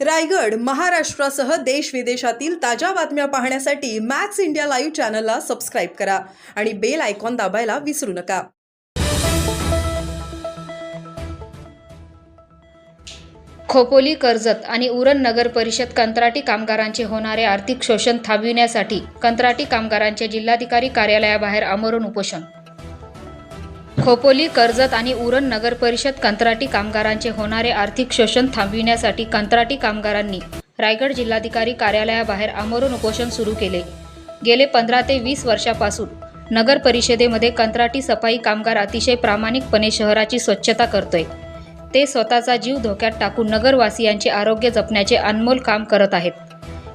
रायगड महाराष्ट्रासह देश विदेशातील ताज्या बातम्या पाहण्यासाठी मॅक्स इंडिया लाईव्ह चॅनलला सबस्क्राईब करा आणि बेल आयकॉन दाबायला विसरू नका. खोपोली कर्जत आणि उरण नगर परिषद कंत्राटी कामगारांचे होणारे आर्थिक शोषण थांबविण्यासाठी कंत्राटी कामगारांचे जिल्हाधिकारी कार्यालयाबाहेर आमरण उपोषण खोपोली कर्जत आणि उरण नगर परिषद कंत्राटी कामगारांचे होणारे आर्थिक शोषण थांबविण्यासाठी कंत्राटी कामगारांनी रायगड जिल्हाधिकारी कार्यालयाबाहेर आमरण उपोषण सुरू केले. गेले पंधरा ते वीस वर्षापासून नगर परिषदेमध्ये कंत्राटी सफाई कामगार अतिशय प्रामाणिकपणे शहराची स्वच्छता करतोय. ते स्वतःचा जीव धोक्यात टाकून नगरवासियांचे आरोग्य जपण्याचे अनमोल काम करत आहेत.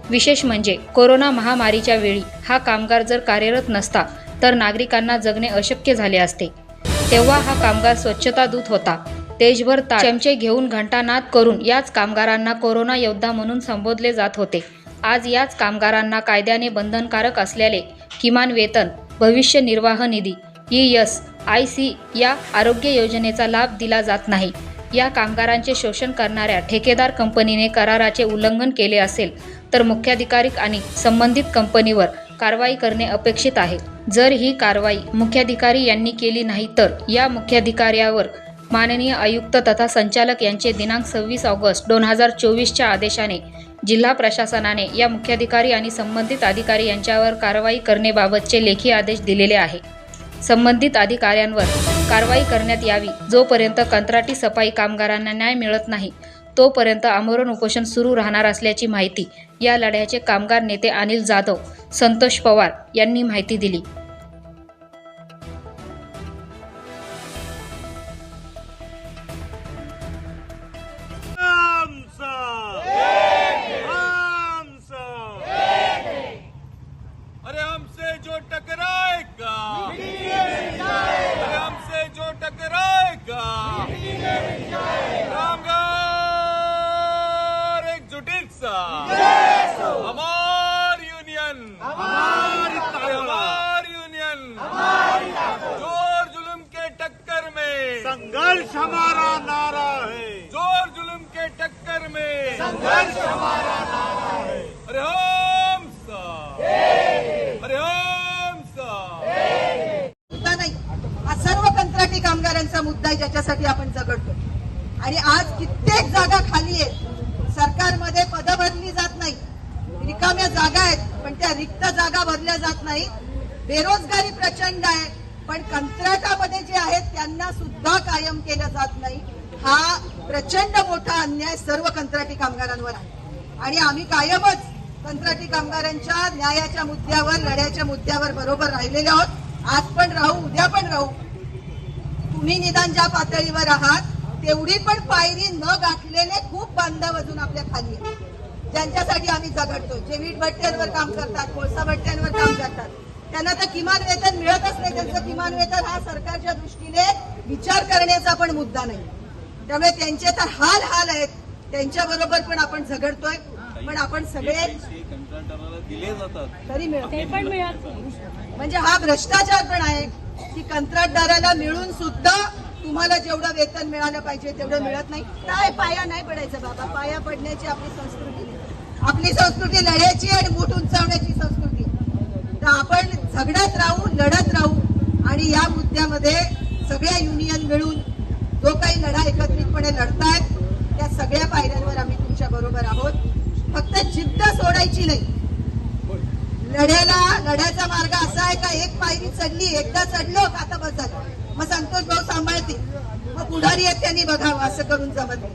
विशेष म्हणजे कोरोना महामारीच्या वेळी हा कामगार जर कार्यरत नसता तर नागरिकांना जगणे अशक्य झाले असते. तेव्हा हा कामगार स्वच्छता दूत होता. देशभर चमचे घेऊन घंटानाद करून याच कामगारांना कोरोना योद्धा म्हणून संबोधले जात होते. आज याच कामगारांना कायद्याने बंधनकारक असलेले किमान वेतन भविष्य निर्वाह निधी ई एस आय सी या आरोग्य योजनेचा लाभ दिला जात नाही. या कामगारांचे शोषण करणाऱ्या ठेकेदार कंपनीने कराराचे उल्लंघन केले असेल तर मुख्याधिकारी आणि संबंधित कंपनीवर कारवाई करणे अपेक्षित आहे. जर ही कारवाई मुख्याधिकारी यांनी केली नाही तर या मुख्याधिकाऱ्यावर माननीय आयुक्त तथा संचालक यांचे दिनांक सव्वीस ऑगस्ट दोन हजार चोवीसच्या आदेशाने जिल्हा प्रशासनाने या मुख्याधिकारी आणि संबंधित अधिकारी यांच्यावर कारवाई करण्याबाबतचे लेखी आदेश दिलेले आहे. संबंधित अधिकाऱ्यांवर कारवाई करण्यात यावी. जोपर्यंत कंत्राटी सफाई कामगारांना न्याय मिळत नाही तोपर्यंत आमरण उपोषण सुरू राहणार असल्याची माहिती या लढ्याचे कामगार नेते अनिल जाधव संतोष पवार यांनी माहिती दिली. संघर्ष हमारा नारा है। जोर जुलुम के टक्कर में। संघर्ष हमारा नारा है। अरे हम सा अरे हम सा मुद्दा नाही. हा सर्व कंत्राटी कामगारांचा मुद्दा आहे ज्याच्यासाठी आपण झगडतो. आणि आज कित्येक जागा खाली आहेत. सरकारमध्ये पद भरली जात नाही. रिकाम्या जागा आहेत पण त्या रिक्त जागा भरल्या जात नाही. बेरोजगारी प्रचंड आहे. पण कंत्राटामध्ये जे आहेत त्यांना सुद्धा कायम केलं जात नाही. हा प्रचंड मोठा अन्याय सर्व कंत्राटी कामगारांवर आहे. आणि आम्ही कायमच कंत्राटी कामगारांच्या न्यायाच्या मुद्द्यावर लढ्याच्या मुद्द्यावर बरोबर राहिलेले आहोत. आज पण राहू उद्या पण राहू. तुम्ही निदान ज्या पातळीवर आहात तेवढी पण पायरी न गाठलेले खूप बांधव अजून आपल्या खाली आहेत. ज्यांच्यासाठी आम्ही झगडतो जे वीट भट्ट्यांवर काम करतात कोळसा भट्ट्यांवर काम करतात. त्यांना तर किमान वेतन मिळतच नाही. त्यांचं किमान वेतन हा सरकारच्या दृष्टीने विचार करण्याचा पण मुद्दा नाही. त्यामुळे त्यांचे तर हाल हाल आहेत. त्यांच्या बरोबर पण आपण झगडतोय. पण आपण सगळे कंत्राटदाराला दिले जातात. तरी मिळत म्हणजे हा भ्रष्टाचार पण आहे की कंत्राटदाराला मिळून सुद्धा तुम्हाला जेवढं वेतन मिळालं पाहिजे तेवढं मिळत नाही. काय पाया नाही पडायचं बाबा. पाया पडण्याची आपली संस्कृती आपली संस्कृती लढ्याची आणि मूठ उंचावण्याची संस्कृती तर आपण झगडत राहू लढत राहू आणि या मुद्द्यामध्ये सगळ्या युनियन मिळून जो काही लढा एकत्रितपणे लढतायत त्या सगळ्या पायऱ्यांवर आम्ही तुमच्या बरोबर आहोत. फक्त जिद्द सोडायची नाही. लढ्याला लढ्याचा मार्ग असा आहे का एक पायरी चढली एकदा चढलो आता बस झालं? मग संतोष भाऊ सांभाळतील. मग पुढारी आहेत त्यांनी बघावं असं करून जमत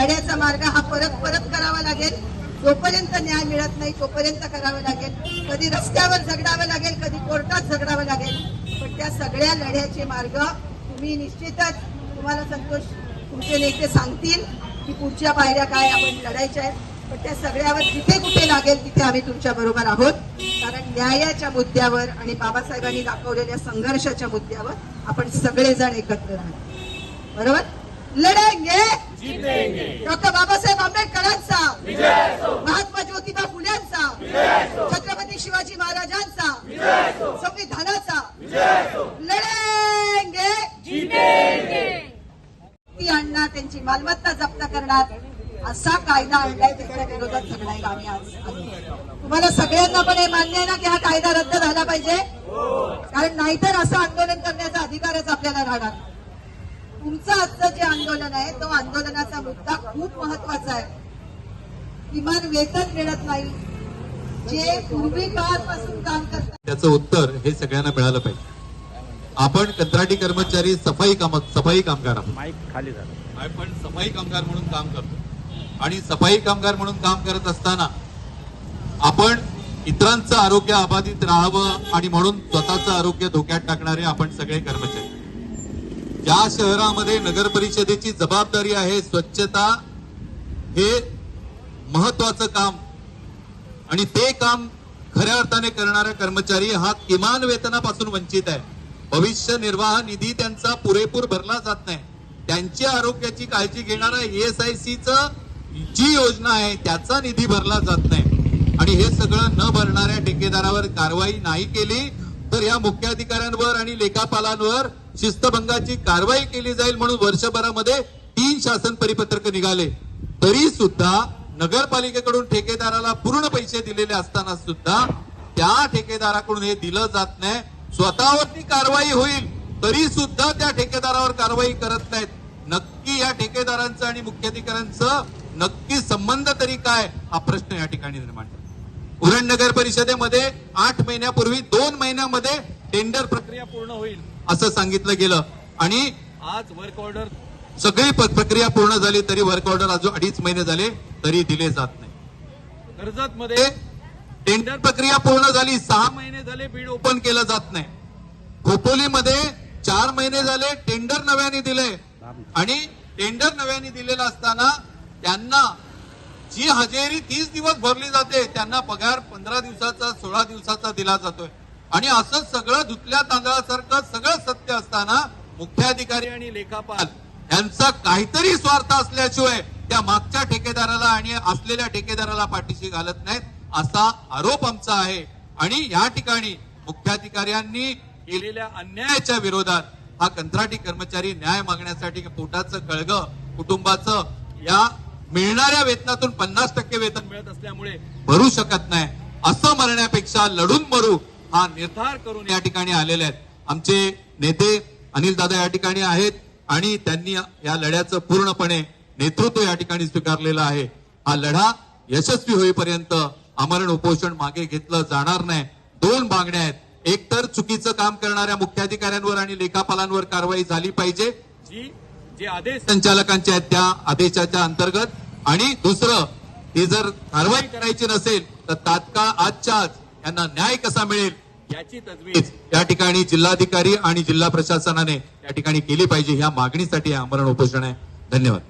लढ्याचा मार्ग हा परत परत करावा लागेल. जोपर्यंत न्याय मिळत नाही तोपर्यंत करावं लागेल. कधी रस्त्यावर झगडावं लागेल कधी कोर्टात झगडावं लागेल. पण त्या सगळ्या लढ्याचे मार्ग तुम्ही निश्चितच तुम्हाला संतोष तुमचे नेते सांगतील की पुढच्या पायऱ्या काय आपण लढायच्या आहेत. पण त्या सगळ्यावर जिथे कुठे लागेल तिथे आम्ही तुमच्या बरोबर आहोत. कारण न्यायाच्या मुद्द्यावर आणि बाबासाहेबांनी दाखवलेल्या संघर्षाच्या मुद्द्यावर आपण सगळेजण एकत्र राहतो बरोबर? लढेंगे। डॉक्टर बाबासाहेब आंबेडकरांचा। महात्मा ज्योतिबा फुल्यांचा छत्रपती शिवाजी महाराजांचा। संविधानाचा। लढेंगे। ती आणणार त्यांची मालमत्ता जप्त करणार। असा कायदा आणलाय त्याच्या विरोधात सगळं आहे आम्ही आज. तुम्हाला सगळ्यांना पण हे मान्य आहे ना की हा कायदा रद्द झाला पाहिजे? कारण नाहीतर असं आंदोलन करण्याचा अधिकारच आपल्याला राहणार. तुमचं आजचं जे आंदोलन आहे तो आंदोलनाचा मुद्दा खूप महत्त्वाचा आहे. किमान वेतन मिळत नाही. जे पूर्वी काळापासून काम करतात त्याचं उत्तर हे सगळ्यांना मिळालं पाहिजे. आपण कंत्राटी कर्मचारी सफाई काम सफाई कामगार आहोत. आपण सफाई कामगार म्हणून काम करतो. आणि सफाई कामगार म्हणून काम करत असताना आपण इतरांचं आरोग्य अबाधित राहावं आणि म्हणून स्वतःचं आरोग्य धोक्यात टाकणारे आपण सगळे कर्मचारी. या शहरामध्ये नगर परिषदेची जबाबदारी आहे स्वच्छता. हे महत्वाचं काम. आणि ते काम खऱ्या अर्थाने करणारा कर्मचारी हा किमान वेतनापासून वंचित आहे. भविष्य निर्वाह निधी त्यांचा पुरेपूर भरला जात नाही. त्यांच्या आरोग्याची काळजी घेणारा ईएसआयसी जी योजना आहे त्याचा निधी भरला जात नाही. आणि हे सगळं न भरणाऱ्या ठेकेदारावर कारवाई नाही केली तर या मुख्याधिकाऱ्यांवर आणि लेखापालांवर शिस्तभंगाची कारवाई केली जाईल म्हणून वर्षभरामध्ये तीन शासन परिपत्रक निघाले. तरी सुद्धा नगरपालिकेकडून ठेकेदाराला पूर्ण पैसे दिलेले असताना सुद्धा त्या ठेकेदाराकडून हे दिलं जात नाही. स्वतःवरती कारवाई होईल तरी सुद्धा त्या ठेकेदारावर कारवाई करत नाहीत. नक्की या ठेकेदारांचं आणि मुख्याधिकाऱ्यांचं नक्की संबंध तरी काय? हा प्रश्न या ठिकाणी निर्माण उरण नगर परिषदेमध्ये आठ महिन्यापूर्वी दोन महिन्यामध्ये टेंडर प्रक्रिया पूर्ण होईल. असं सांगितलं गेलं. आणि आज वर्क ऑर्डर सगळी प्रक्रिया पूर्ण झाली तरी वर्क ऑर्डर अजून अडीच महिने झाले तरी दिले जात नाही. कर्जत मध्ये टेंडर प्रक्रिया पूर्ण झाली सहा महिने झाले बीड ओपन केलं जात नाही. खोपोलीमध्ये चार महिने झाले टेंडर नव्याने दिले आणि टेंडर नव्याने दिलेलं असताना त्यांना जी हजेरी तीस दिवस भरली जाते त्यांना पगार पंधरा दिवसाचा सोळा दिवसाचा दिला जातोय. आणि असं सगळं धुतल्या तांदळासारखं सगळं सत्य असताना मुख्याधिकारी आणि लेखापाल यांचा काहीतरी स्वार्थ असल्याशिवाय त्या मागच्या ठेकेदाराला आणि असलेल्या ठेकेदाराला पाठीशी घालत नाहीत असा आरोप आमचा आहे. आणि या ठिकाणी मुख्याधिकाऱ्यांनी केलेल्या अन्यायाच्या विरोधात हा कंत्राटी कर्मचारी न्याय मागण्यासाठी पोटाचं कळग कुटुंबाचं या मिळणाऱ्या वेतनातून पन्नास टक्के वेतन मिळत असल्यामुळे भरू शकत नाही. असं मरण्यापेक्षा लढून मरू हा निर्धार करून या ठिकाणी आलेले आहेत. आमचे नेते अनिल दादा या ठिकाणी आहेत आणि त्यांनी या लढ्याचं पूर्णपणे नेतृत्व या ठिकाणी स्वीकारलेलं आहे. हा लढा यशस्वी होईपर्यंत आमरण उपोषण मागे घेतलं जाणार नाही. दोन मागण्या आहेत. एक तर चुकीचं काम करणाऱ्या मुख्याधिकाऱ्यांवर आणि लेखापालांवर कारवाई झाली पाहिजे. जी जे आदेश संचालकांचे आहेत त्या आदेशाच्या अंतर्गत. आणि दुसरं ही जर कारवाई करायची नसेल तर तात्काळ आजच्या आज यांना न्याय कसा मिळेल? याची तजवीज या ठिकाणी जिल्हाधिकारी आणि जिल्हा प्रशासनाने या ठिकाणी केली पाहिजे. ह्या मागणीसाठी हे आमरण उपोषण आहे. धन्यवाद.